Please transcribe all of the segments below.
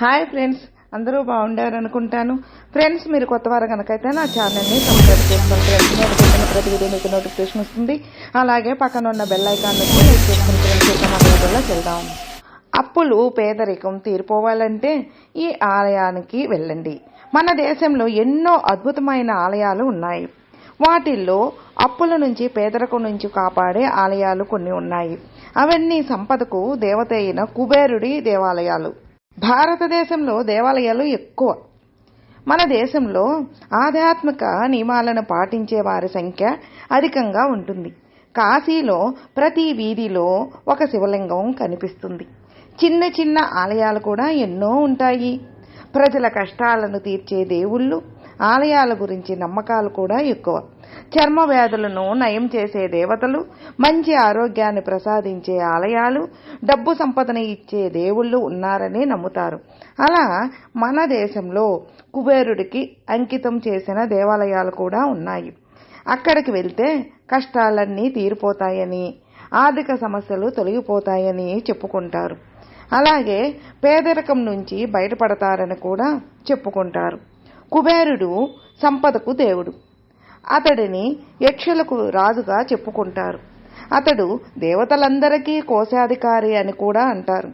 Hi friends అందరూ బాగుండారు అనుకుంటాను. Friends మీరు కొత్త వారు కనుకైతే నా ఛానల్ని సబ్స్క్రైబ్ చేసుకోండి. ఫ్రెండ్స్ నేను పెట్టిన ప్రతి వీడియో మీకు నోటిఫికేషన్ వస్తుంది. అలాగే పక్కన ఉన్న బెల్ ఐకాన్ వచ్చి లైక్ చేసుకుని ఫ్రెండ్స్ వెళ్దాం. అప్పులు పేదరికం తీరిపోవాలంటే ఈ ఆలయానికి వెళ్ళండి. మన దేశంలో ఎన్నో అద్భుతమైన ఆలయాలు ఉన్నాయి. వాటిల్లో అప్పుల నుంచి పేదరికం నుంచి కాపాడే ఆలయాలు కొన్ని ఉన్నాయి. అవన్నీ సంపదకు దేవత అయిన కుబేరుడి దేవాలయాలు. భారతదేశంలో దేవాలయాలు ఎక్కువ. మన దేశంలో ఆధ్యాత్మిక నియమాలను పాటించే వారి సంఖ్య అధికంగా ఉంటుంది. కాశీలో ప్రతి వీధిలో ఒక శివలింగం కనిపిస్తుంది. చిన్న చిన్న ఆలయాలు కూడా ఎన్నో ఉంటాయి. ప్రజల కష్టాలను తీర్చే దేవుళ్ళు ఆలయాల గురించి నమ్మకాలు కూడా ఎక్కువ. చర్మ వ్యాధులను నయం చేసే దేవతలు మంచి ఆరోగ్యాన్ని ప్రసాదించే ఆలయాలు డబ్బు సంపదని ఇచ్చే దేవుళ్ళు ఉన్నారని నమ్ముతారు. అలా మన దేశంలో కుబేరుడికి అంకితం చేసిన దేవాలయాలు కూడా ఉన్నాయి. అక్కడికి వెళ్తే కష్టాలన్నీ తీరిపోతాయని ఆర్థిక సమస్యలు తొలగిపోతాయని చెప్పుకుంటారు. అలాగే పేదరికం నుంచి బయటపడతారని కూడా చెప్పుకుంటారు. కుబేరుడు సంపదకు దేవుడు. అతడిని యక్షులకు రాజుగా చెప్పుకుంటారు. అతడు దేవతలందరికీ కోశాధికారి అని కూడా అంటారు.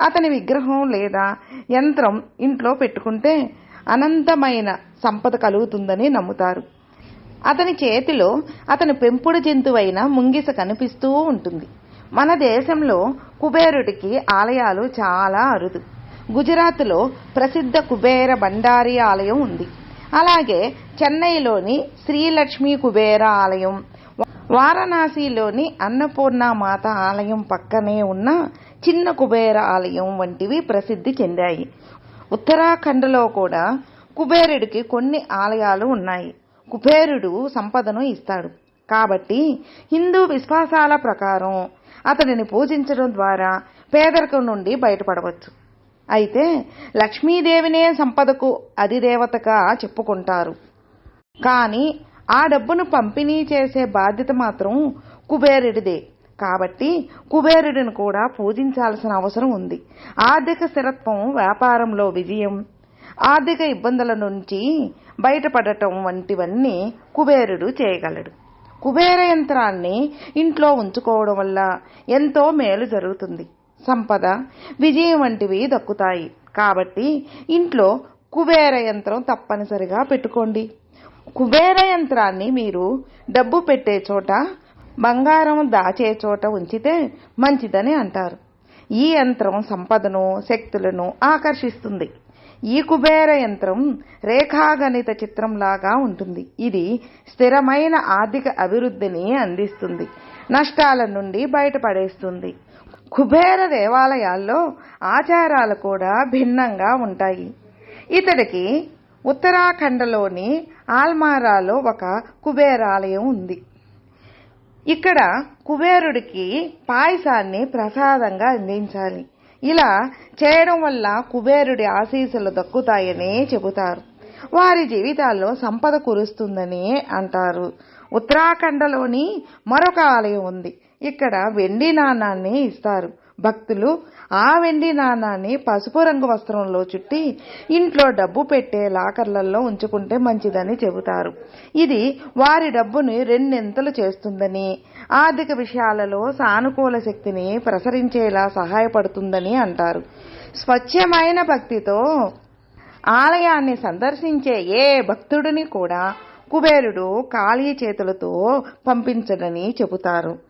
అతని విగ్రహం లేదా యంత్రం ఇంట్లో పెట్టుకుంటే అనంతమైన సంపద కలుగుతుందని నమ్ముతారు. అతని చేతిలో అతని పెంపుడు జంతువైన ముంగిస కనిపిస్తూ ఉంటుంది. మన దేశంలో కుబేరుడికి ఆలయాలు చాలా అరుదు. గుజరాత్లో ప్రసిద్ధ కుబేర బండారి ఆలయం ఉంది. అలాగే చెన్నైలోని శ్రీలక్ష్మీ కుబేర ఆలయం వారణాసిలోని అన్నపూర్ణ మాత ఆలయం పక్కనే ఉన్న చిన్న కుబేర ఆలయం వంటివి ప్రసిద్ధి చెందాయి. ఉత్తరాఖండ్లో కూడా కుబేరుడికి కొన్ని ఆలయాలు ఉన్నాయి. కుబేరుడు సంపదను ఇస్తాడు. కాబట్టి హిందూ విశ్వాసాల ప్రకారం అతడిని పూజించడం ద్వారా పేదరికం నుండి బయటపడవచ్చు. అయితే లక్ష్మీదేవినే సంపదకు అధిదేవతగా చెప్పుకుంటారు. కానీ ఆ డబ్బును పంపిణీ చేసే బాధ్యత మాత్రం కుబేరుడిదే. కాబట్టి కుబేరుడిని కూడా పూజించాల్సిన అవసరం ఉంది. ఆర్థిక స్థిరత్వం వ్యాపారంలో విజయం ఆర్థిక ఇబ్బందుల నుంచి బయటపడటం వంటివన్నీ కుబేరుడు చేయగలడు. కుబేర యంత్రాన్ని ఇంట్లో ఉంచుకోవడం వల్ల ఎంతో మేలు జరుగుతుంది. సంపద విజయం వంటివి దక్కుతాయి. కాబట్టి ఇంట్లో కుబేర యంత్రం తప్పనిసరిగా పెట్టుకోండి. కుబేర యంత్రాన్ని మీరు డబ్బు పెట్టే చోట బంగారం దాచే చోట ఉంచితే మంచిదని అంటారు. ఈ యంత్రం సంపదను శక్తులను ఆకర్షిస్తుంది. ఈ కుబేర యంత్రం రేఖాగణిత చిత్రంలాగా ఉంటుంది. ఇది స్థిరమైన ఆర్థిక అభివృద్ధిని అందిస్తుంది. నష్టాల నుండి బయటపడేస్తుంది. కుబేర దేవాలయాల్లో ఆచారాలు కూడా భిన్నంగా ఉంటాయి. ఇతడికి ఉత్తరాఖండలోని ఆల్మారాలో ఒక కుబేరాలయం ఉంది. ఇక్కడ కుబేరుడికి పాయసాన్ని ప్రసాదంగా అందించాలి. ఇలా చేయడం వల్ల కుబేరుడి ఆశీస్సులు దక్కుతాయని చెబుతారు. వారి జీవితాల్లో సంపద కురుస్తుందని అంటారు. ఉత్తరాఖండలోని మరొక ఆలయం ఉంది. ఇక్కడ వెండి నాణాన్ని ఇస్తారు. భక్తులు ఆ వెండి నాణాన్ని పసుపు రంగు వస్త్రంలో చుట్టి ఇంట్లో డబ్బు పెట్టే లాకర్లలో ఉంచుకుంటే మంచిదని చెబుతారు. ఇది వారి డబ్బుని రెండింతలు చేస్తుందని ఆర్థిక విషయాలలో సానుకూల శక్తిని ప్రసరించేలా సహాయపడుతుందని అంటారు. స్వచ్ఛమైన భక్తితో ఆలయాన్ని సందర్శించే ఏ భక్తుడిని కూడా కుబేరుడు ఖాళీ చేతులతో పంపించడని చెబుతారు.